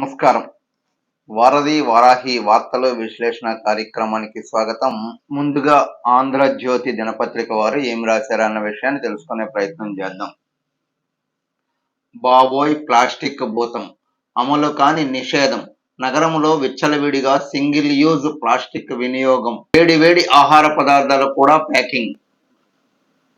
నమస్కారం. వారధి వారాహి వార్తలు విశ్లేషణ కార్యక్రమానికి స్వాగతం. ముందుగా ఆంధ్రజ్యోతి దినపత్రిక వారు ఏం రాశారన్న విషయాన్ని తెలుసుకునే ప్రయత్నం చేద్దాం. బాబోయ్ ప్లాస్టిక్ భూతం. అమలు కాని నిషేధం. నగరంలో విచ్చలవిడిగా సింగిల్ యూజ్ ప్లాస్టిక్ వినియోగం. వేడి వేడి ఆహార పదార్థాలు కూడా ప్యాకింగ్.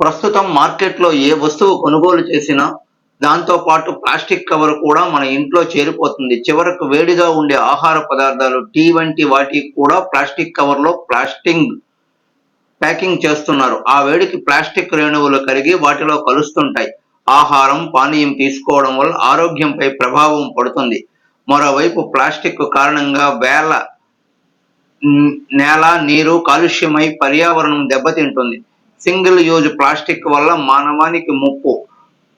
ప్రస్తుతం మార్కెట్లో ఏ వస్తువు కొనుగోలు చేసినా దాంతో పాటు ప్లాస్టిక్ కవర్ కూడా మన ఇంట్లో చేరిపోతుంది. చివరకు వేడిగా ఉండే ఆహార పదార్థాలు టీ వంటి వాటికి కూడా ప్లాస్టిక్ కవర్లో ప్లాస్టింగ్ ప్యాకింగ్ చేస్తున్నారు. ఆ వేడికి ప్లాస్టిక్ రేణువులు కరిగి వాటిలో కలుస్తుంటాయి. ఆహారం పానీయం తీసుకోవడం వల్ల ఆరోగ్యంపై ప్రభావం పడుతుంది. మరోవైపు ప్లాస్టిక్ కారణంగా వేల నేల నీరు కాలుష్యమై పర్యావరణం దెబ్బతింటుంది. సింగిల్ యూజ్ ప్లాస్టిక్ వల్ల మానవానికి ముప్పు.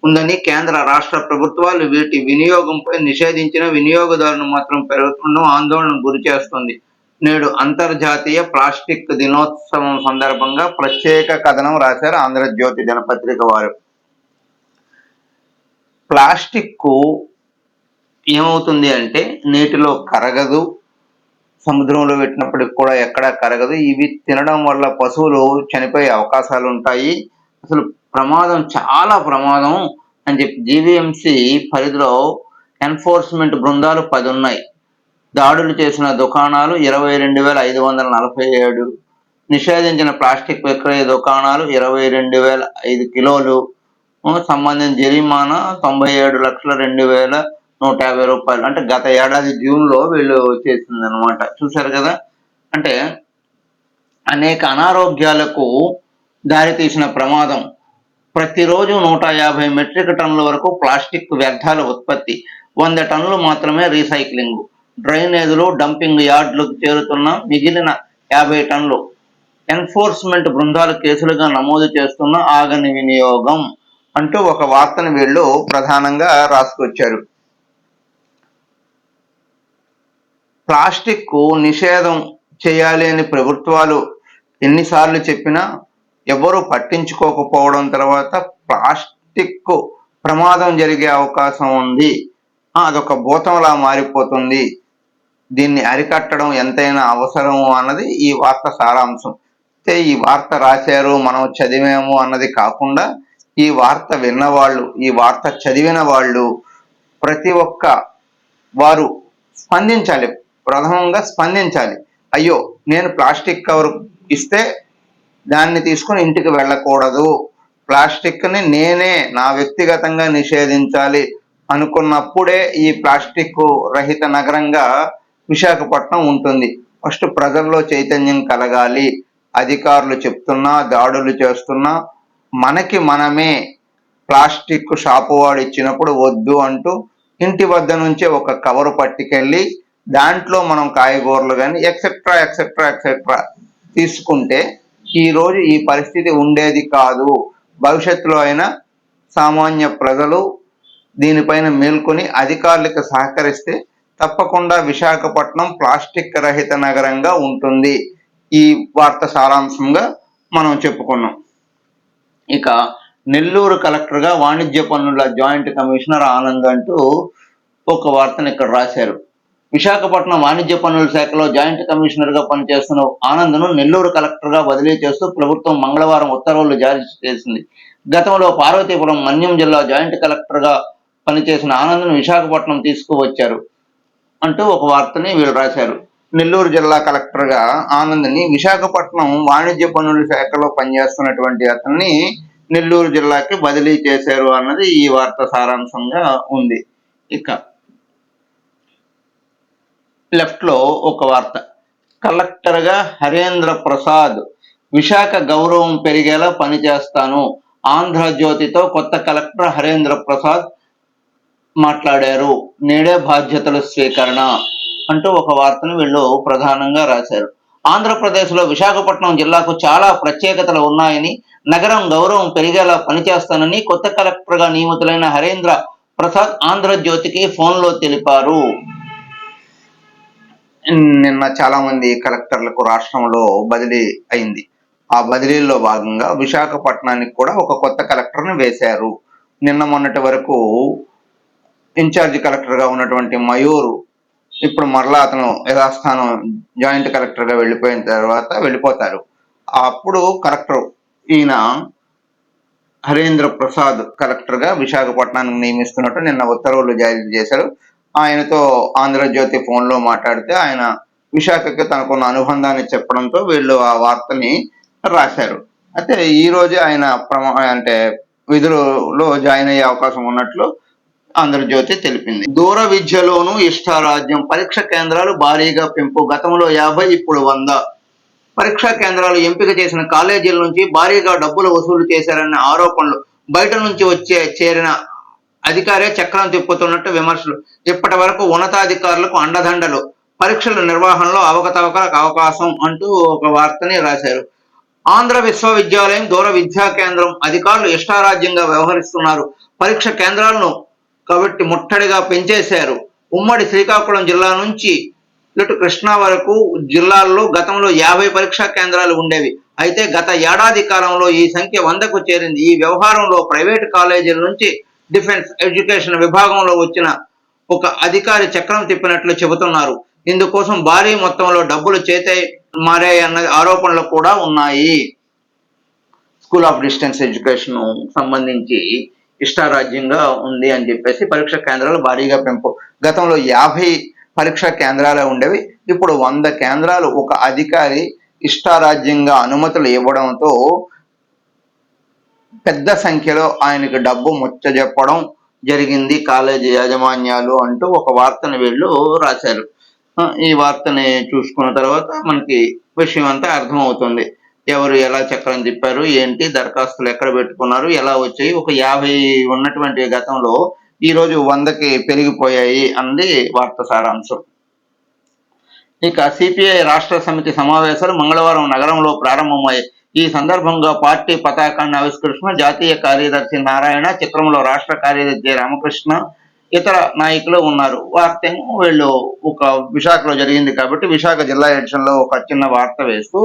ఉందని కేంద్ర రాష్ట్ర ప్రభుత్వాలు వీటి వినియోగంపై నిషేధించిన వినియోగదారులు మాత్రం పెరుగుతుండడం ఆందోళన గురి చేస్తుంది. నేడు అంతర్జాతీయ ప్లాస్టిక్ దినోత్సవం సందర్భంగా ప్రత్యేక కథనం రాశారు ఆంధ్రజ్యోతి దినపత్రిక వారు. ప్లాస్టిక్ ఏమవుతుంది అంటే నీటిలో కరగదు సముద్రంలో పెట్టినప్పటికి కూడా ఎక్కడా కరగదు. ఇవి తినడం వల్ల పశువులు చనిపోయే అవకాశాలు ఉంటాయి అసలు ప్రమాదం చాలా ప్రమాదం అని చెప్పి జీవీఎంసీ పరిధిలో ఎన్ఫోర్స్మెంట్ బృందాలు పది ఉన్నాయి దాడులు చేసిన దుకాణాలు ఇరవై రెండు వేల ఐదు వందల నలభై ఏడు నిషేధించిన ప్లాస్టిక్ విక్రయ దుకాణాలు ఇరవై రెండు వేల ఐదు కిలోలు సంబంధించిన జరిమానా తొంభై ఏడు లక్షల రెండు వేల నూట యాభై రూపాయలు. అంటే గత ఏడాది జూన్లో వీళ్ళు చేసింది అనమాట చూశారు కదా? అంటే అనేక అనారోగ్యాలకు దారితీసిన ప్రమాదం. ప్రతిరోజు నూట యాభై మెట్రిక్ టన్నుల వరకు ప్లాస్టిక్ వ్యర్థాల ఉత్పత్తి. వంద టన్నులు మాత్రమే రీసైక్లింగ్. డ్రైనేజీలు డంపింగ్ యార్డులకు చేరుతున్న మిగిలిన యాభై టన్నులు. ఎన్ఫోర్స్మెంట్ బృందాలు కేసులుగా నమోదు చేస్తున్న ఆగని వినియోగం అంటూ ఒక వార్తను వీళ్ళు ప్రధానంగా రాసుకొచ్చారు. ప్లాస్టిక్ నిషేధం చేయాలి అని ప్రభుత్వాలు ఎన్నిసార్లు చెప్పినా ఎవరు పట్టించుకోకపోవడం తర్వాత ప్లాస్టిక్ ప్రమాదం జరిగే అవకాశం ఉంది. అదొక భూతంలా మారిపోతుంది. దీన్ని అరికట్టడం ఎంతైనా అవసరం అన్నది ఈ వార్త సారాంశం. అయితే ఈ వార్త రాశారు మనం చదివాము అన్నది కాకుండా ఈ వార్త విన్నవాళ్ళు ఈ వార్త చదివిన వాళ్ళు ప్రతి ఒక్క వారు స్పందించాలి ప్రథమంగా స్పందించాలి. అయ్యో నేను ప్లాస్టిక్ కవర్ ఇస్తే దాన్ని తీసుకుని ఇంటికి వెళ్ళకూడదు. ప్లాస్టిక్ని నేనే నా వ్యక్తిగతంగా నిషేధించాలి అనుకున్నప్పుడే ఈ ప్లాస్టిక్ రహిత నగరంగా విశాఖపట్నం ఉంటుంది. ఫస్ట్ ప్రజల్లో చైతన్యం కలగాలి. అధికారులు చెప్తున్నా దాడులు చేస్తున్నా మనకి మనమే ప్లాస్టిక్ షాపు వాడు ఇచ్చినప్పుడు వద్దు అంటూ ఇంటి వద్ద నుంచే ఒక కవరు పట్టుకెళ్ళి దాంట్లో మనం కాయగూరలు కానీ ఎక్సెట్రా ఎక్సెట్రా ఎక్సెట్రా తీసుకుంటే ఈ రోజు ఈ పరిస్థితి ఉండేది కాదు. భవిష్యత్తులో అయినా సామాన్య ప్రజలు దీనిపైన మేల్కొని అధికారులకు సహకరిస్తే తప్పకుండా విశాఖపట్నం ప్లాస్టిక్ రహిత నగరంగా ఉంటుంది. ఈ వార్త సారాంశంగా మనం చెప్పుకున్నాం. ఇక నెల్లూరు కలెక్టర్గా వాణిజ్య పన్నుల జాయింట్ కమిషనర్ ఆనంద్ అంటూ ఒక వార్తను ఇక్కడ రాశారు. విశాఖపట్నం వాణిజ్య పన్నుల శాఖలో జాయింట్ కమిషనర్గా పనిచేస్తున్న ఆనంద్ను నెల్లూరు కలెక్టర్గా బదిలీ చేస్తూ ప్రభుత్వం మంగళవారం ఉత్తర్వులు జారీ చేసింది. గతంలో పార్వతీపురం మన్యం జిల్లా జాయింట్ కలెక్టర్గా పనిచేసిన ఆనంద్ను విశాఖపట్నం తీసుకువచ్చారు అంటూ ఒక వార్తని వీళ్ళు రాశారు. నెల్లూరు జిల్లా కలెక్టర్గా ఆనంద్ని విశాఖపట్నం వాణిజ్య పన్నుల శాఖలో పనిచేస్తున్నటువంటి అతన్ని నెల్లూరు జిల్లాకి బదిలీ చేశారు అన్నది ఈ వార్త సారాంశంగా ఉంది. ఇక లెఫ్ట్లో ఒక వార్త. కలెక్టర్గా హరేంద్ర ప్రసాద్ విశాఖ గౌరవం పెరిగేలా పనిచేస్తాను ఆంధ్రజ్యోతితో కొత్త కలెక్టర్ హరేంద్ర ప్రసాద్ మాట్లాడారు. నేడే బాధ్యతల స్వీకరణ అంటూ ఒక వార్తను వీళ్ళు ప్రధానంగా రాశారు. ఆంధ్రప్రదేశ్లో విశాఖపట్నం జిల్లాకు చాలా ప్రత్యేకతలు ఉన్నాయని నగరం గౌరవం పెరిగేలా పనిచేస్తానని కొత్త కలెక్టర్గా నియమితులైన హరేంద్ర ప్రసాద్ ఆంధ్రజ్యోతికి ఫోన్లో తెలిపారు. నిన్న చాలా మంది కలెక్టర్లకు రాష్ట్రంలో బదిలీ అయింది. ఆ బదిలీల్లో భాగంగా విశాఖపట్నానికి కూడా ఒక కొత్త కలెక్టర్ను వేశారు. నిన్న మొన్నటి వరకు ఇన్ఛార్జ్ కలెక్టర్గా ఉన్నటువంటి మయూరు ఇప్పుడు మరలా అతను యథాస్థానం జాయింట్ కలెక్టర్గా వెళ్ళిపోయిన తర్వాత వెళ్ళిపోతారు. అప్పుడు కలెక్టర్ ఈయన హరేంద్ర ప్రసాద్ కలెక్టర్గా విశాఖపట్నానికి నియమిస్తున్నట్టు నిన్న ఉత్తర్వులు జారీ చేశారు. ఆయనతో ఆంధ్రజ్యోతి ఫోన్లో మాట్లాడితే ఆయన విశాఖకి తనకున్న అనుబంధాన్ని చెప్పడంతో వీళ్ళు ఆ వార్తని రాశారు. అయితే ఈ రోజే ఆయన ప్రమా అంటే విధులలో జాయిన్ అయ్యే అవకాశం ఉన్నట్లు ఆంధ్రజ్యోతి తెలిపింది. దూర విద్యలోను ఇష్టారాజ్యం పరీక్ష కేంద్రాలు భారీగా పెంపు. గతంలో యాభై ఇప్పుడు వంద. పరీక్షా కేంద్రాలు ఎంపిక చేసిన కాలేజీల నుంచి భారీగా డబ్బులు వసూలు చేశారన్న ఆరోపణలు బయట నుంచి వచ్చే చేరిన అధికారే చక్రం తిప్పుతున్నట్టు విమర్శలు. ఇప్పటి వరకు ఉన్నతాధికారులకు అండదండలు. పరీక్షల నిర్వహణలో అవకతవకలకు అవకాశం అంటూ ఒక వార్తని రాశారు. ఆంధ్ర విశ్వవిద్యాలయం దూర విద్యా కేంద్రం అధికారులు ఇష్టారాజ్యంగా వ్యవహరిస్తున్నారు. పరీక్ష కేంద్రాలను కాబట్టి ముట్టడిగా పెంచేశారు. ఉమ్మడి శ్రీకాకుళం జిల్లా నుంచి ఇటు కృష్ణా వరకు జిల్లాల్లో గతంలో యాభై పరీక్షా కేంద్రాలు ఉండేవి. అయితే గత ఏడాది కాలంలో ఈ సంఖ్య వందకు చేరింది. ఈ వ్యవహారంలో ప్రైవేట్ కాలేజీల నుంచి డిఫెన్స్ ఎడ్యుకేషన్ విభాగంలో వచ్చిన ఒక అధికారి చక్రం తిప్పినట్లు చెబుతున్నారు. ఇందుకోసం భారీ మొత్తంలో డబ్బులు చేతే మారాయన్న ఆరోపణలు కూడా ఉన్నాయి. స్కూల్ ఆఫ్ డిస్టెన్స్ ఎడ్యుకేషన్ సంబంధించి ఇష్టారాజ్యంగా ఉంది అని చెప్పేసి పరీక్ష కేంద్రాలు భారీగా పెంపు గతంలో యాభై పరీక్షా కేంద్రాలే ఉండేవి ఇప్పుడు వంద కేంద్రాలు ఒక అధికారి ఇష్టారాజ్యంగా అనుమతులు ఇవ్వడంతో పెద్ద సంఖ్యలో ఆయనకు డబ్బు ముచ్చజెప్పడం జరిగింది. కాలేజీ యాజమాన్యాలు అంటూ ఒక వార్తను వీళ్ళు రాశారు. ఈ వార్తని చూసుకున్న తర్వాత మనకి విషయం అంతా అర్థమవుతుంది. ఎవరు ఎలా చక్రం తిప్పారు ఏంటి దరఖాస్తులు ఎక్కడ పెట్టుకున్నారు ఎలా వచ్చాయి ఒక యాభై ఉన్నటువంటి గతంలో ఈ రోజు వందకి పెరిగిపోయాయి అంది వార్త సారాంశం. ఇక సిపిఐ రాష్ట్ర సమితి సమావేశాలు మంగళవారం నగరంలో ప్రారంభమయ్యాయి. ఈ సందర్భంగా పార్టీ పతాకాన్ని ఆవిష్కరిస్తున్న జాతీయ కార్యదర్శి నారాయణ చిత్రంలో రాష్ట్ర కార్యదర్శి రామకృష్ణ ఇతర నాయకులు ఉన్నారు. వార్త వీళ్ళు ఒక విశాఖలో జరిగింది కాబట్టి విశాఖ జిల్లా ఎడిషన్లో ఒక చిన్న వార్త వేస్తూ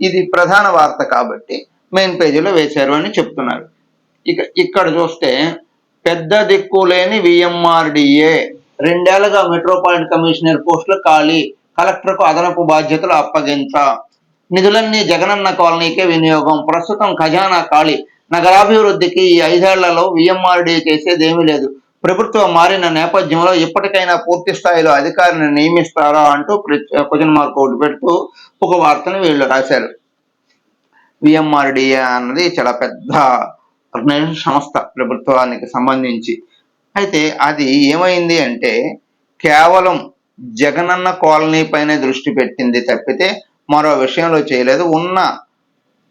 ఇది ప్రధాన వార్త కాబట్టి మెయిన్ పేజీలో వేశారు అని చెప్తున్నారు. ఇక ఇక్కడ చూస్తే పెద్ద దిక్కు లేని విఎంఆర్డిఏ రెండేళ్ళుగా మెట్రోపాలిటన్ కమిషనర్ పోస్టులు ఖాళీ కలెక్టర్కు అదనపు బాధ్యతలు అప్పగించ నిధులన్నీ జగనన్న కాలనీకే వినియోగం. ప్రస్తుతం ఖజానా ఖాళీ. నగరాభివృద్ధికి ఈ ఐదేళ్ళలో విఎంఆర్డీ చేసేదేమీ లేదు. ప్రభుత్వం మారిన నేపథ్యంలో ఇప్పటికైనా పూర్తి స్థాయిలో అధికారిని నియమిస్తారా అంటూ క్వశ్చన్ మార్క్ ఒకటి పెడుతూ ఒక వార్తను వీళ్ళు రాశారు. విఎంఆర్డిఏ అన్నది చాలా పెద్ద సంస్థ ప్రభుత్వానికి సంబంధించి. అయితే అది ఏమైంది అంటే కేవలం జగనన్న కాలనీ పైన దృష్టి పెట్టింది తప్పితే మరో విషయంలో చేయలేదు. ఉన్న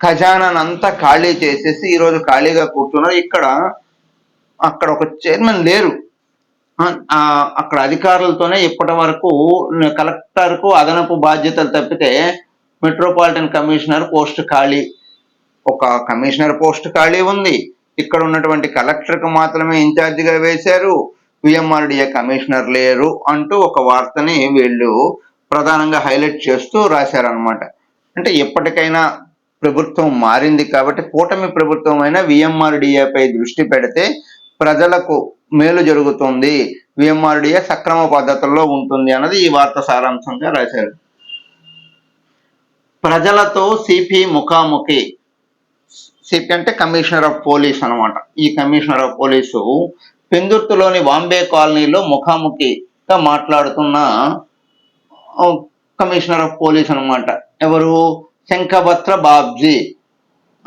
ఖజానానంతా ఖాళీ చేసేసి ఈరోజు ఖాళీగా కూర్చున్నారు. ఇక్కడ అక్కడ ఒక చైర్మన్ లేరు. అక్కడ అధికారులతోనే ఇప్పటి వరకు కలెక్టర్కు అదనపు బాధ్యతలు తప్పితే మెట్రోపాలిటన్ కమిషనర్ పోస్ట్ ఖాళీ. ఒక కమిషనర్ పోస్ట్ ఖాళీ ఉంది. ఇక్కడ ఉన్నటువంటి కలెక్టర్కు మాత్రమే ఇన్ఛార్జిగా వేశారు. విఎంఆర్డిఏ కమిషనర్ లేరు అంటూ ఒక వార్తని వీళ్ళు ప్రధానంగా హైలైట్ చేస్తూ రాశారనమాట అంటే ఎప్పటికైనా ప్రభుత్వం మారింది కాబట్టి కూటమి ప్రభుత్వం అయినా విఎంఆర్డిఏపై పై దృష్టి పెడితే ప్రజలకు మేలు జరుగుతుంది విఎంఆర్డిఏ సక్రమ పద్ధతుల్లో ఉంటుంది అన్నది ఈ వార్త సారాంశంగా రాశారు. ప్రజలతో సిపి ముఖాముఖి సిపి అంటే కమిషనర్ ఆఫ్ పోలీస్ అన్నమాట. ఈ కమిషనర్ ఆఫ్ పోలీసు పెందుర్తిలోని వాంబే కాలనీలో ముఖాముఖిగా మాట్లాడుతున్న కమిషనర్ ఆఫ్ పోలీస్ అన్నమాట. ఎవరు? శంఖభత్ర బాబ్జీ.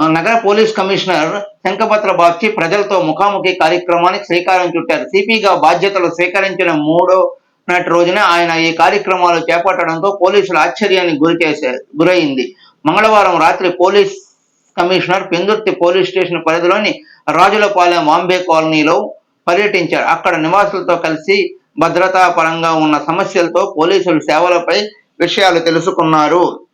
నగర పోలీస్ కమిషనర్ శంఖభత్ర బాబ్జీ ప్రజలతో ముఖాముఖి కార్యక్రమానికి శ్రీకారం చుట్టారు. సిపిగా బాధ్యతలు స్వీకరించిన మూడో నాటి రోజున ఆయన ఈ కార్యక్రమాలు చేపట్టడంతో పోలీసులు ఆశ్చర్యానికి గురి చేశారు గురైంది. మంగళవారం రాత్రి police commissioner Pendurthi police station పరిధిలోని రాజులపాలెం వాంబే కాలనీలో పర్యటించారు. అక్కడ నివాసులతో కలిసి భద్రతా పరంగా ఉన్న సమస్యలతో పోలీసులు సేవలపై విషయాలు తెలుసుకున్నారు.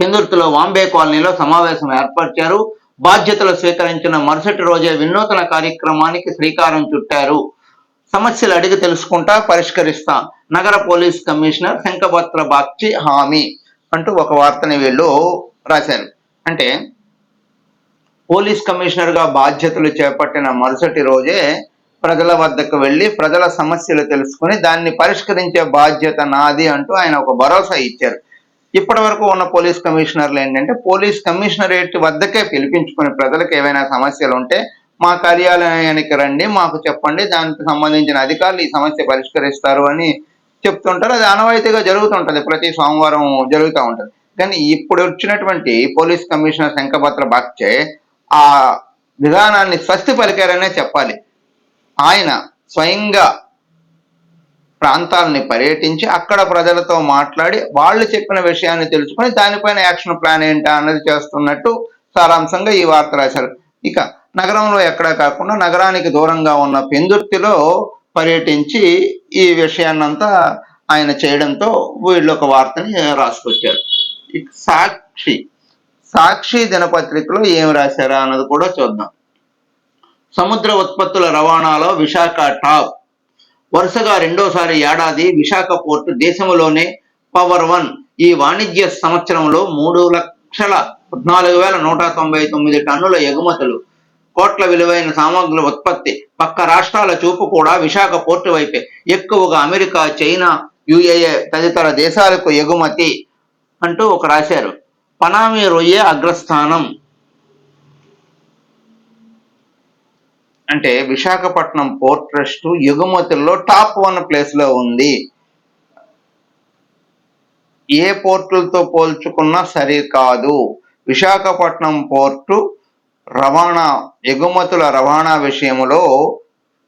పెందుర్తిలో వాంబే కాలనీలో సమావేశం ఏర్పరిచారు. బాధ్యతలు స్వీకరించిన మరుసటి రోజే వినూతన కార్యక్రమానికి శ్రీకారం చుట్టారు. సమస్యలు అడిగి తెలుసుకుంటా పరిష్కరిస్తా. నగర పోలీస్ కమిషనర్ శంఖభత్ర బాక్చి హామీ అంటూ ఒక వార్తని వీళ్ళు రాశారు. అంటే పోలీస్ కమిషనర్గా బాధ్యతలు చేపట్టిన మరుసటి రోజే ప్రజల వద్దకు వెళ్ళి ప్రజల సమస్యలు తెలుసుకుని దాన్ని పరిష్కరించే బాధ్యత నాది అంటూ ఆయన ఒక భరోసా ఇచ్చారు. ఇప్పటి వరకు ఉన్న పోలీస్ కమిషనర్లు ఏంటంటే పోలీస్ కమిషనరేట్ వద్దకే పిలిపించుకుని ప్రజలకు ఏవైనా సమస్యలు ఉంటే మా కార్యాలయానికి రండి మాకు చెప్పండి దానికి సంబంధించిన అధికారులు ఈ సమస్య పరిష్కరిస్తారు అని చెప్తుంటారు. అది ఆనవాయితీగా జరుగుతుంటది ప్రతి సోమవారం జరుగుతూ ఉంటది. కానీ ఇప్పుడు వచ్చినటువంటి పోలీస్ కమిషనర్ శంకపత్ర బాక్చే ఆ విధానాన్ని స్వస్తి పలికారనే చెప్పాలి. ఆయన స్వయంగా ప్రాంతాలని పర్యటించి అక్కడ ప్రజలతో మాట్లాడి వాళ్ళు చెప్పిన విషయాన్ని తెలుసుకొని దానిపైన యాక్షన్ ప్లాన్ ఏంటా అన్నది చేస్తున్నట్టు సారాంశంగా ఈ వార్త రాశారు. ఇక నగరంలో ఎక్కడా కాకుండా నగరానికి దూరంగా ఉన్న పెందుర్తిలో పర్యటించి ఈ విషయాన్నంతా ఆయన చేయడంతో వీళ్ళు ఒక వార్తని రాసుకొచ్చారు. సాక్షి సాక్షి దినపత్రికలో ఏం రాశారా అన్నది కూడా చూద్దాం. సముద్ర ఉత్పత్తుల రవాణాలో విశాఖ టాప్. వరుసగా రెండోసారి ఏడాది విశాఖ పోర్టు దేశంలోనే పవర్ వన్. ఈ వాణిజ్య సంవత్సరంలో మూడు లక్షల పద్నాలుగు వేల నూట తొంభై తొమ్మిది టన్నుల ఎగుమతులు. కోట్ల విలువైన సామగ్రుల ఉత్పత్తి. పక్క రాష్ట్రాల చూపు కూడా విశాఖ పోర్టు వైపే. ఎక్కువగా అమెరికా చైనా యుఏఏ తదితర దేశాలకు ఎగుమతి అంటూ ఒక రాశారు. పనామి రొయ్య అగ్రస్థానం. అంటే విశాఖపట్నం పోర్ట్ ట్రస్ట్ ఎగుమతుల్లో టాప్ వన్ ప్లేస్లో ఉంది. ఏ పోర్టులతో పోల్చుకున్నా సరి కాదు. విశాఖపట్నం పోర్టు రవాణా ఎగుమతుల రవాణా విషయంలో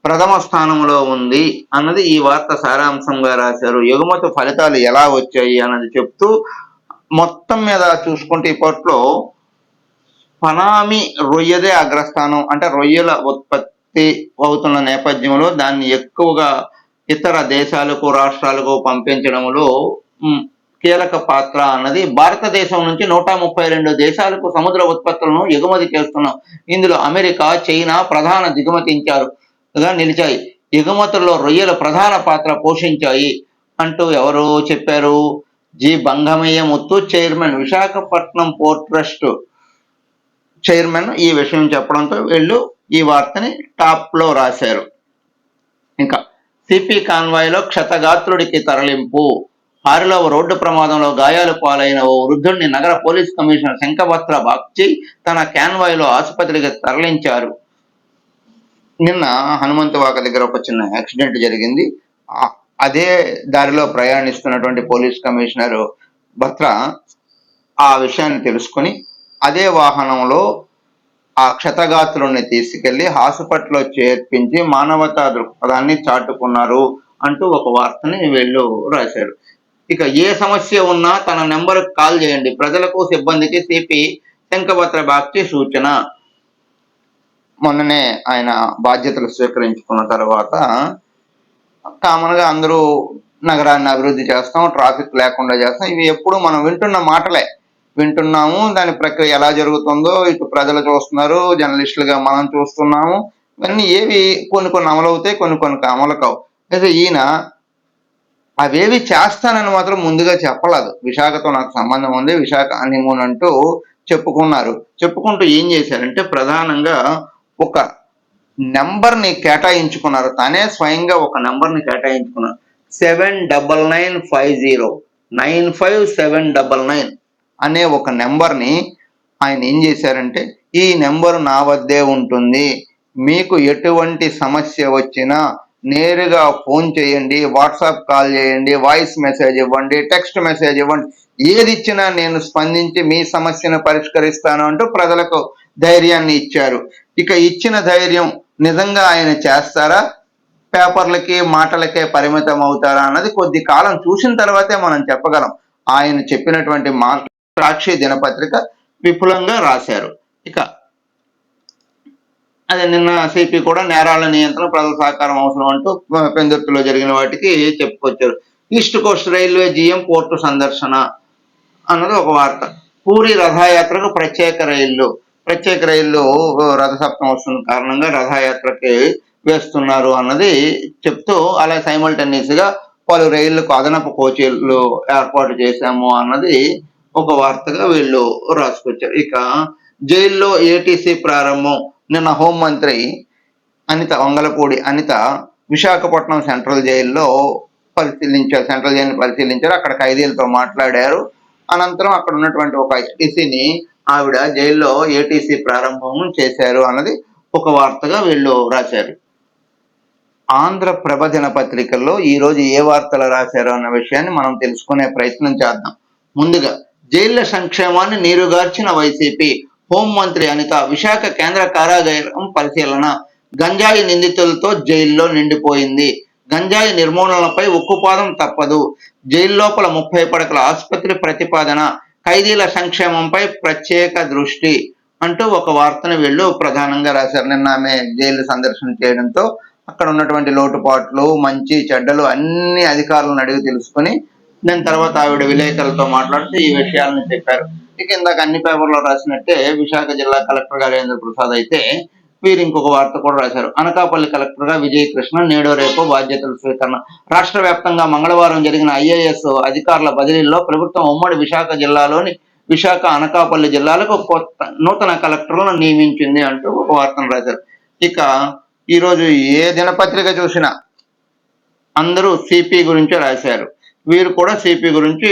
ప్రథమ స్థానంలో ఉంది అన్నది ఈ వార్త సారాంశంగా రాశారు. ఎగుమతి ఫలితాలు ఎలా వచ్చాయి అన్నది చెప్తూ మొత్తం మీద చూసుకుంటే ఇప్పట్లో పనామి రొయ్యదే అగ్రస్థానం. అంటే రొయ్యల ఉత్పత్తి అవుతున్న నేపథ్యంలో దాన్ని ఎక్కువగా ఇతర దేశాలకు రాష్ట్రాలకు పంపించడంలో కీలక పాత్ర అన్నది భారతదేశం నుంచి నూట ముప్పై రెండు దేశాలకు సముద్ర ఉత్పత్తులను ఎగుమతి చేస్తున్నాం ఇందులో అమెరికా చైనా ప్రధాన దిగుమతించారుగా నిలిచాయి. ఎగుమతుల్లో రొయ్యలు ప్రధాన పాత్ర పోషించాయి అంటూ ఎవరు చెప్పారు. G. Bangamayya Muthu chairman Visakhapatnam port trust chairman ఈ విషయం చెప్పడంతో వీళ్ళు ఈ వార్తని టాప్లో రాశారు. ఇంకా సిపి కాన్వాయ్లో క్షతగాత్రుడికి తరలింపు. ఆరులవ రోడ్డు ప్రమాదంలో గాయాలు పాలైన ఓ వృద్ధుడిని నగర పోలీస్ కమిషనర్ శంఖభత్ర బాగ్చి తన కాన్వాయ్లో ఆసుపత్రికి తరలించారు. నిన్న హనుమంతవాక దగ్గర ఒక చిన్న యాక్సిడెంట్ జరిగింది. అదే దారిలో ప్రయాణిస్తున్నటువంటి పోలీస్ కమిషనర్ భత్ర ఆ విషయాన్ని తెలుసుకొని అదే వాహనంలో ఆ క్షతగాత్రుల్ని తీసుకెళ్ళి హాస్పిటల్లో చేర్పించి మానవతా దృక్పథాన్ని చాటుకున్నారు అంటూ ఒక వార్తని వీళ్ళు రాశారు. ఇక ఏ సమస్య ఉన్నా తన నెంబర్ కాల్ చేయండి. ప్రజలకు సిబ్బందికి సిపి శంఖభద్ర బాగ్చి సూచన. మొన్ననే ఆయన బాధ్యతలు స్వీకరించుకున్న తర్వాత కామన్గా అందరూ నగరాన్ని అభివృద్ధి చేస్తాం ట్రాఫిక్ లేకుండా చేస్తాం. ఇవి ఎప్పుడు మనం వింటున్న మాటలే. వింటున్నాము. దాని ప్రక్రియ ఎలా జరుగుతుందో ఇటు ప్రజలు చూస్తున్నారు జర్నలిస్టులుగా మనం చూస్తున్నాము. ఇవన్నీ ఏవి కొన్ని కొన్ని అమలు అవుతాయి కొన్ని కొన్ని అమలు కావు అయితే ఈయన అవేవి చేస్తానని మాత్రం ముందుగా చెప్పలేదు. విశాఖతో నాకు సంబంధం ఉంది విశాఖ హనీమూన్ అంటూ చెప్పుకున్నారు. చెప్పుకుంటూ ఏం చేశారంటే ప్రధానంగా ఒక నెంబర్ని కేటాయించుకున్నారు. తానే స్వయంగా ఒక నెంబర్ని కేటాయించుకున్నారు. Seven double nine five zero nine five seven double nine. అనే ఒక నెంబర్ని ఆయన ఏం చేశారంటే ఈ నెంబర్ నా వద్దే ఉంటుంది. మీకు ఎటువంటి సమస్య వచ్చినా నేరుగా ఫోన్ చేయండి వాట్సాప్ కాల్ చేయండి వాయిస్ మెసేజ్ ఇవ్వండి టెక్స్ట్ మెసేజ్ ఇవ్వండి. ఏది ఇచ్చినా నేను స్పందించి మీ సమస్యను పరిష్కరిస్తాను అంటూ ప్రజలకు ధైర్యాన్ని ఇచ్చారు. ఇక ఇచ్చిన ధైర్యం నిజంగా ఆయన చేస్తారా? పేపర్లకి మాటలకే పరిమితం అవుతారా అన్నది కొద్ది కాలం చూసిన తర్వాతే మనం చెప్పగలం. ఆయన చెప్పినటువంటి మాట సాక్షి దినపత్రిక విపులంగా రాశారు. ఇక అదే నిన్న సిపి కూడా నేరాల నియంత్రణ ప్రజల సహకారం అవసరం అంటూ పెందుర్తిలో జరిగిన వాటికి చెప్పుకొచ్చారు. East coast railway GM port సందర్శన అన్నది ఒక వార్త. పూరి రథయాత్రకు ప్రత్యేక రైళ్ళు ప్రత్యేక రైళ్ళు రథసప్తం వస్తున్న కారణంగా రథయాత్రకి వేస్తున్నారు అన్నది చెప్తూ అలా సైమల్టేనియస్గా పలు రైళ్ళకు అదనపు కోచీలు ఏర్పాటు చేశాము అన్నది ఒక వార్తగా వీళ్ళు రాసుకొచ్చారు. ఇక జైల్లో ఏటీసీ ప్రారంభం. నిన్న హోంమంత్రి అనిత వంగలపూడి అనిత విశాఖపట్నం సెంట్రల్ జైల్లో పరిశీలించారు సెంట్రల్ జైలు పరిశీలించారు. అక్కడ ఖైదీలతో మాట్లాడారు. అనంతరం అక్కడ ఉన్నటువంటి ఒక ఏటీసీని ఆవిడ జైల్లో ఏటీసీ ప్రారంభం చేశారు అన్నది ఒక వార్తగా వీళ్ళు రాశారు. ఆంధ్రప్రభ దినపత్రికల్లో పత్రికల్లో ఈరోజు ఏ వార్తలు రాశారు అన్న విషయాన్ని మనం తెలుసుకునే ప్రయత్నం చేద్దాం. ముందుగా జైళ్ళ సంక్షేమాన్ని నీరుగార్చిన వైసీపీ హోంమంత్రి అనిత విశాఖ కేంద్ర కారాగారం పరిశీలన. గంజాయి నిందితులతో జైల్లో నిండిపోయింది. గంజాయి నిర్మూలనపై ఉక్కుపాదం తప్పదు. జైలు లోపల ముప్పై పడకల ఆసుపత్రి ప్రతిపాదన ఖైదీల సంక్షేమంపై ప్రత్యేక దృష్టి అంటూ ఒక వార్తను వీళ్ళు ప్రధానంగా రాశారు. నిన్న ఆమె జైలు సందర్శన చేయడంతో అక్కడ ఉన్నటువంటి లోటుపాట్లు మంచి చెడ్డలు అన్ని అధికారులను అడిగి తెలుసుకొని దాని తర్వాత ఆవిడ విలేకరులతో మాట్లాడుతూ ఈ విషయాలను చెప్పారు. ఇక ఇందాక అన్ని పేపర్లో రాసినట్టే విశాఖ జిల్లా కలెక్టర్ గారేంద్ర ప్రసాద్ అయితే వీరు ఇంకొక వార్త కూడా రాశారు. అనకాపల్లి కలెక్టర్గా విజయ కృష్ణ నేడో రేపు బాధ్యతల స్వీకరణ. రాష్ట్ర వ్యాప్తంగా మంగళవారం జరిగిన ఐఏఎస్ అధికారుల బదిలీల్లో ప్రభుత్వం ఉమ్మడి విశాఖ జిల్లాలోని విశాఖ అనకాపల్లి జిల్లాలకు కొత్త నూతన కలెక్టర్లను నియమించింది అంటూ ఒక వార్తను రాశారు. ఇక ఈరోజు ఏ దినపత్రిక చూసినా అందరూ సిపి గురించి రాశారు. వీరు కూడా సిపి గురించి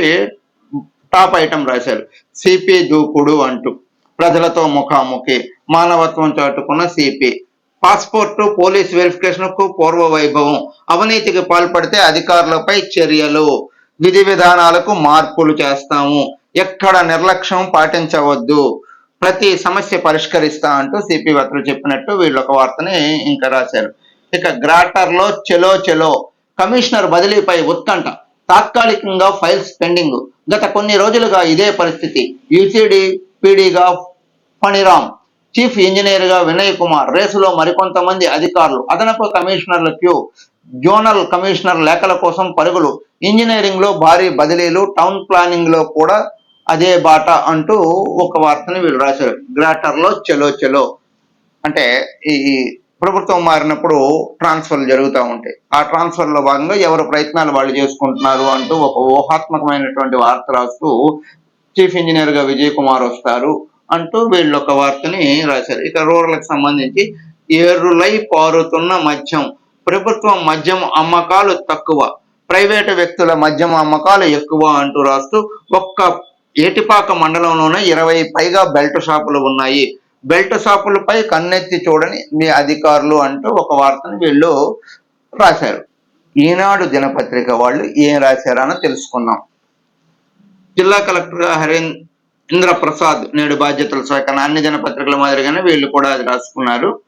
టాప్ ఐటమ్ రాశారు. సిపి దూకుడు అంటూ ప్రజలతో ముఖాముఖి మానవత్వం చాటుకున్న సిపి పాస్పోర్టు పోలీస్ వెరిఫికేషన్కు పూర్వ వైభవం అవినీతికి పాల్పడితే అధికారులపై చర్యలు విధి విధానాలకు మార్పులు చేస్తాము ఎక్కడ నిర్లక్ష్యం పాటించవద్దు ప్రతి సమస్య పరిష్కరిస్తా అంటూ సిపి వక్రులు చెప్పినట్టు వీళ్ళు ఒక వార్తని ఇంకా రాశారు. ఇక గ్రాటర్లో చెలో చెలో కమిషనర్ బదిలీపై ఉత్కంఠ. తాత్కాలికంగా ఫైల్స్ పెండింగ్. గత కొన్ని రోజులుగా ఇదే పరిస్థితి. యూసీడీ పీడీగా ఫణిరామ్ చీఫ్ ఇంజనీర్గా వినయ్ కుమార్ రేసులో మరికొంతమంది అధికారులు అదనపు కమిషనర్ల క్యూ జోనల్ కమిషనర్ లేఖల కోసం పరుగులు ఇంజనీరింగ్లో భారీ బదిలీలు టౌన్ ప్లానింగ్లో కూడా అదే బాట అంటూ ఒక వార్తని వీళ్ళు రాశారు. గ్రాటర్లో చెలో చెలో. అంటే ఈ ప్రభుత్వం మారినప్పుడు ట్రాన్స్ఫర్లు జరుగుతూ ఉంటాయి. ఆ ట్రాన్స్ఫర్లో భాగంగా ఎవరు ప్రయత్నాలు వాళ్ళు చేసుకుంటున్నారు అంటూ ఒక ఊహాత్మకమైనటువంటి వార్త రాస్తూ చీఫ్ ఇంజనీర్గా విజయ్ కుమార్ వస్తారు అంటూ వీళ్ళు ఒక వార్తని రాశారు. ఇక రూరల్కి సంబంధించి ఏరులై పారుతున్న మద్యం ప్రభుత్వం మద్యం అమ్మకాలు తక్కువ ప్రైవేటు వ్యక్తుల మద్యం అమ్మకాలు ఎక్కువ అంటూ రాస్తూ ఒక్క ఏటిపాక మండలంలోనే ఇరవై పైగా బెల్ట్ షాపులు ఉన్నాయి. బెల్ట్ షాపులపై కన్నెత్తి చూడని మీ అధికారులు అంటూ ఒక వార్తను వీళ్ళు రాశారు. ఈనాడు దినపత్రిక వాళ్ళు ఏం రాశారనో తెలుసుకుందాం. జిల్లా కలెక్టర్గా హరీంద్ర ప్రసాద్ నేడు బాధ్యతల శాఖ అన్ని దినపత్రికల మాదిరిగానే వీళ్ళు కూడా అది రాసుకున్నారు.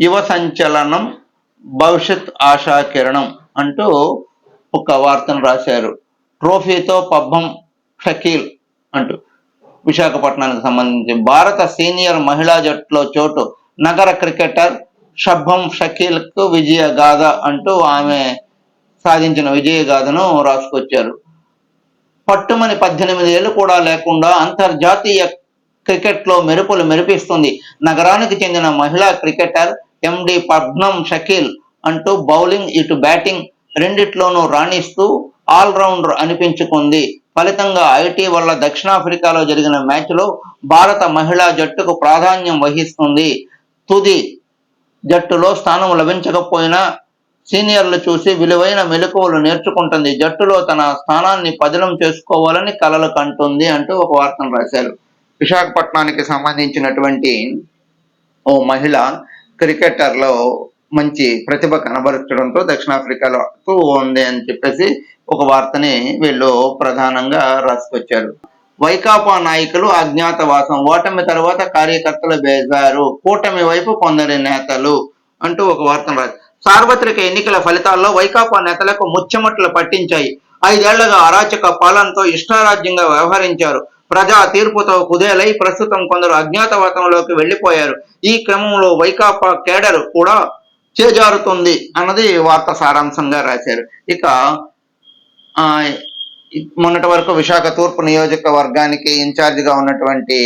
యువ సంచలనం భవిష్యత్ ఆశా కిరణం అంటూ ఒక వార్తను రాశారు. ట్రోఫీతో పబ్బం షకీల్ అంటూ. విశాఖపట్నానికి సంబంధించి భారత సీనియర్ మహిళా జట్టులో చోటు నగర క్రికెటర్ షబ్బం షకీల్కు విజయ గాథ అంటూ ఆమె సాధించిన విజయ గాథను రాసుకొచ్చారు. పట్టుమని పద్దెనిమిది ఏళ్ళు కూడా లేకుండా అంతర్జాతీయ క్రికెట్లో మెరుపులు మెరిపిస్తుంది. నగరానికి చెందిన మహిళా క్రికెటర్ ఎండి పద్నం షకీల్ అంటూ బౌలింగ్ ఇటు బ్యాటింగ్ రెండిట్లోనూ రాణిస్తూ ఆల్రౌండర్ అనిపించుకుంది. ఫలితంగా ఐటీ వల్ల దక్షిణాఫ్రికాలో జరిగిన మ్యాచ్లో భారత మహిళా జట్టుకు ప్రాధాన్యం వహిస్తుంది. తుది జట్టులో స్థానం లభించకపోయినా సీనియర్లు చూసి విలువైన మెలకువలు నేర్చుకుంటుంది. జట్టులో తన స్థానాన్ని పదిలం చేసుకోవాలని కలలు కంటుంది అంటూ ఒక వార్తను రాశారు. విశాఖపట్నానికి సంబంధించినటువంటి ఓ మహిళ క్రికెటర్లో మంచి ప్రతిభ కనబరచడంతో దక్షిణాఫ్రికాలో ఉంది అని చెప్పేసి ఒక వార్తని వీళ్ళు ప్రధానంగా రాసుకొచ్చారు. వైకాపా నాయకులు అజ్ఞాతవాసం ఓటమి తర్వాత కార్యకర్తలు బేజారు కూటమి వైపు కొందరి నేతలు అంటూ ఒక వార్తను రాశారు సార్వత్రిక ఎన్నికల ఫలితాల్లో వైకాపా నేతలకు ముచ్చెమట్లు పట్టించాయి. ఐదేళ్ళుగా అరాచక పాలనతో ఇష్టారాజ్యంగా వ్యవహరించారు. ప్రజా తీర్పుతో కుదేలై ప్రస్తుతం కొందరు అజ్ఞాతవాతంలోకి వెళ్ళిపోయారు ఈ క్రమంలో వైకాపా కేడర్ కూడా చేజారుతుంది అన్నది వార్త సారాంశంగా రాశారు. ఇక మొన్నటి వరకు విశాఖ తూర్పు నియోజకవర్గానికి ఇన్ఛార్జిగా ఉన్నటువంటి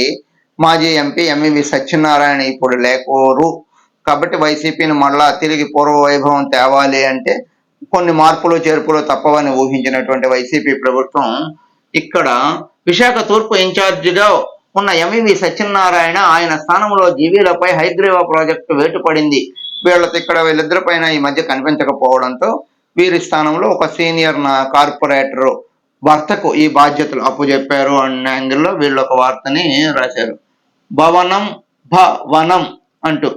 మాజీ ఎంపీ ఎంఈవి సత్యనారాయణ ఇప్పుడు లేకోరు కాబట్టి వైసీపీని మళ్ళా తిరిగి పూర్వ వైభవం తేవాలి అంటే కొన్ని మార్పులు చేర్పులు తప్పవని ఊహించినటువంటి వైసీపీ ప్రభుత్వం ఇక్కడ విశాఖ తూర్పు ఇన్ఛార్జిగా ఉన్న ఎంఈవి సత్యనారాయణ ఆయన స్థానంలో జీవీలపై హైగ్రీవా ప్రాజెక్టు వేటుపడింది. వీళ్ళతో ఇక్కడ వీళ్ళిద్దరి పైన ఈ మధ్య కనిపించకపోవడంతో వీరి స్థానంలో ఒక సీనియర్ నా కార్పొరేటర్ భర్తకు ఈ బాధ్యతలు అప్పచెప్పారు అన్న యాంగిల్లో వీళ్ళు ఒక వార్తని రాశారు. భవనం భవనం అంటూ.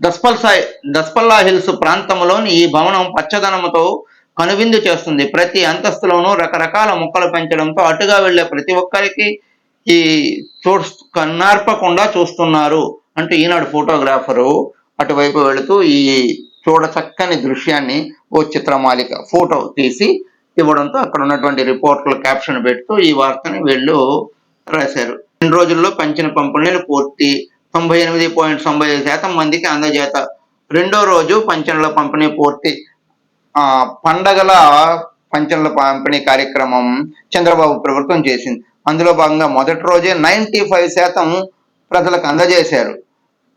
దస్పల్ సాయి దస్పల్లా హిల్స్ ప్రాంతంలోని ఈ భవనం పచ్చదనముతో కనువిందు చేస్తుంది. ప్రతి అంతస్తులోనూ రకరకాల మొక్కలు పెంచడంతో అటుగా వెళ్ళే ప్రతి ఒక్కరికి ఈ చూ కన్నార్పకుండా చూస్తున్నారు అంటూ ఈనాడు ఫోటోగ్రాఫరు అటువైపు వెళుతూ ఈ చూడ చక్కని దృశ్యాన్ని ఓ చిత్రమాలిక ఫోటో తీసి ఇవ్వడంతో అక్కడ ఉన్నటువంటి రిపోర్ట్ల క్యాప్షన్ పెడుతూ ఈ వార్తని వీళ్ళు రాశారు. రెండు రోజుల్లో పంచిన పంపిణీలు పూర్తి. తొంభై ఎనిమిది పాయింట్ తొంభై ఐదు శాతం మందికి అందజేత. రెండో రోజు పంచనల పంపిణీ పూర్తి. ఆ పండగల పంచనల పంపిణీ కార్యక్రమం చంద్రబాబు ప్రభుత్వం చేసింది. అందులో భాగంగా మొదటి రోజే నైంటీ ఫైవ్ శాతం ప్రజలకు అందజేశారు.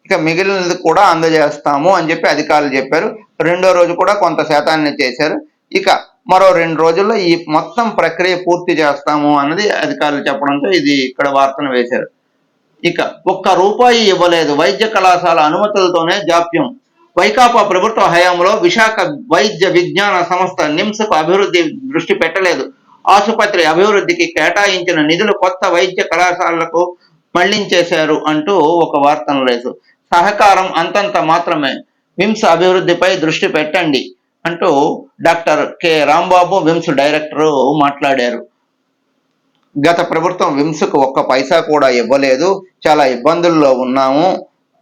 ఇక మిగిలినది కూడా అందజేస్తాము అని చెప్పి అధికారులు చెప్పారు. రెండో రోజు కూడా కొంత శాతాన్ని చేశారు. ఇక మరో రెండు రోజుల్లో ఈ మొత్తం ప్రక్రియ పూర్తి చేస్తాము అన్నది అధికారులు చెప్పడంతో ఇది ఇక్కడ వార్తను వేశారు. ఇక ఒక్క రూపాయి ఇవ్వలేదు. వైద్య కళాశాల అనుమతులతోనే జాప్యం. వైకాపా ప్రభుత్వ హయాంలో విశాఖ వైద్య విజ్ఞాన సంస్థ నిమ్స్కు అభివృద్ధి దృష్టి పెట్టలేదు. ఆసుపత్రి అభివృద్ధికి కేటాయించిన నిధులు కొత్త వైద్య కళాశాలలకు మళ్ళించేశారు అంటూ ఒక వార్తను లేదు సహకారం అంతంత మాత్రమే. విమ్స్ అభివృద్ధిపై దృష్టి పెట్టండి అంటూ doctor K. Rambabu VIMS director మాట్లాడారు. గత ప్రభుత్వం విమ్స్కు ఒక్క పైసా కూడా ఇవ్వలేదు. చాలా ఇబ్బందుల్లో ఉన్నాము.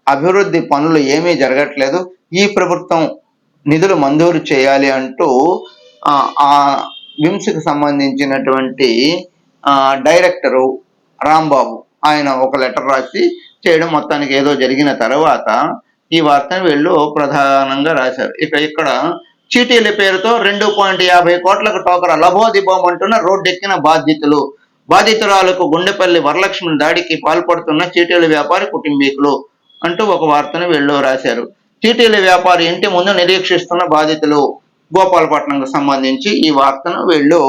అభివృద్ధి పనులు ఏమీ జరగట్లేదు. ఈ ప్రభుత్వం నిధులు మంజూరు చేయాలి అంటూ ఆ, విమ్స్కి సంబంధించినటువంటి డైరెక్టరు రాంబాబు ఆయన ఒక లెటర్ రాసి చేయడం మొత్తానికి ఏదో జరిగిన తర్వాత ఈ వార్తను వీళ్ళు ప్రధానంగా రాశారు. ఇక ఇక్కడ చీటీల పేరుతో రెండు పాయింట్ యాభై కోట్లకు టోకర లభోదిబోం అంటున్న రోడ్డెక్కిన బాధితులు. బాధితురాలకు గుండెపల్లి వరలక్ష్మి దాడికి పాల్పడుతున్న చీటీల వ్యాపారి కుటుంబీకులు అంటూ ఒక వార్తను వీళ్ళు రాశారు. చీటీల వ్యాపారి ఇంటి ముందు నిరీక్షిస్తున్న బాధితులు గోపాలపట్నంకు సంబంధించి ఈ వార్తను వీళ్ళు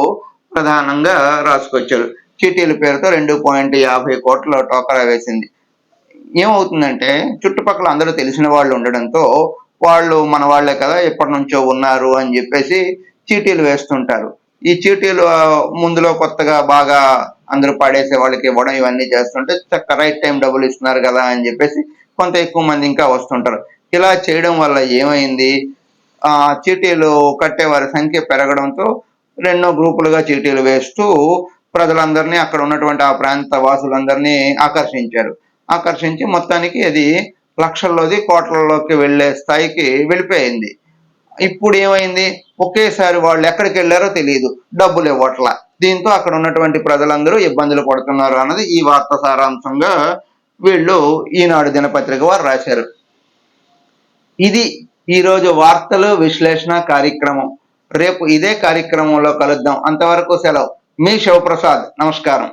ప్రధానంగా రాసుకొచ్చారు. చీటీల పేరుతో రెండు పాయింట్ యాభై కోట్ల టోకరా వేసింది. ఏమవుతుందంటే చుట్టుపక్కల అందరూ తెలిసిన వాళ్ళు ఉండడంతో వాళ్ళు మన వాళ్ళే కదా ఎప్పటి నుంచో ఉన్నారు అని చెప్పేసి చీటీలు వేస్తుంటారు. ఈ చీటీలు ముందులో కొత్తగా బాగా అందరూ పడేసే వాళ్ళకి ఇవ్వడం ఇవన్నీ చేస్తుంటే చక్క రైట్ టైం డబ్బులు ఇస్తున్నారు కదా అని చెప్పేసి కొంత ఎక్కువ మంది ఇంకా వస్తుంటారు. ఇలా చేయడం వల్ల ఏమైంది? ఆ చీటీలు కట్టేవారి సంఖ్య పెరగడంతో రెండో గ్రూపులుగా చీటీలు వేస్తూ ప్రజలందరినీ అక్కడ ఉన్నటువంటి ఆ ప్రాంత వాసులందరినీ ఆకర్షించారు. ఆకర్షించి మొత్తానికి అది లక్షల్లోది కోట్లలోకి వెళ్ళే స్థాయికి వెళ్ళిపోయింది. ఇప్పుడు ఏమైంది? ఒకేసారి వాళ్ళు ఎక్కడికి వెళ్ళారో తెలియదు డబ్బులు ఇవ్వట్ల. దీంతో అక్కడ ఉన్నటువంటి ప్రజలందరూ ఇబ్బందులు పడుతున్నారు అన్నది ఈ వార్త సారాంశంగా వీళ్ళు ఈనాడు దినపత్రిక వారు రాశారు. ఇది ఈరోజు వార్తలు విశ్లేషణ కార్యక్రమం. రేపు ఇదే కార్యక్రమంలో కలుద్దాం. అంతవరకు సెలవు. మీ శివప్రసాద్. నమస్కారం.